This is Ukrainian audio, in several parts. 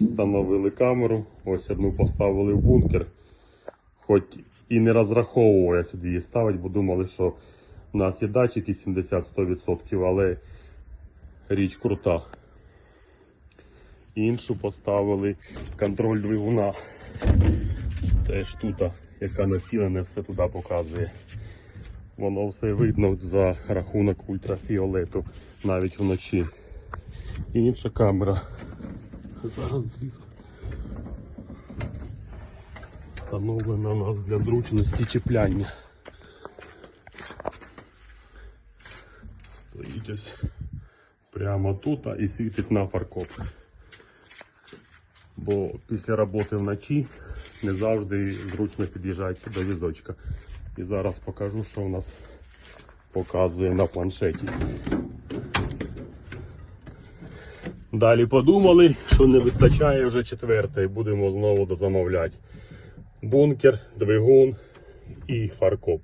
Встановили камеру, ось одну поставили в бункер. Хоч і не розраховував я сюди її ставити, бо думали, що в нас є датчики 70-100%, але річ крута. Іншу поставили контроль двигуна. Теж тут, яка націлене, все туди показує. Воно все видно за рахунок ультрафіолету навіть вночі. І інша камера. Зараз злізу. Встановлена у нас для зручності чіпляння. Стоїть ось прямо тут а, і світить на фаркоп. Бо після роботи вночі не завжди зручно під'їжджати до візочка. І зараз покажу, що у нас показує на планшеті. Далі подумали, що не вистачає вже четверте, і будемо знову дозамовляти. Бункер, двигун і фаркоп.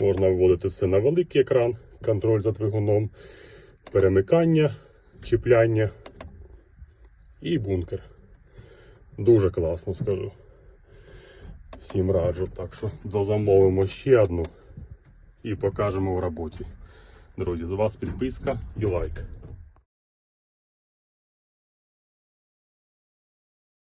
Можна виводити все на великий екран, контроль за двигуном, перемикання, чіпляння і бункер. Дуже класно скажу. Всім раджу. Так що дозамовимо ще одну і покажемо в роботі. Друзі, з вас підписка і лайк.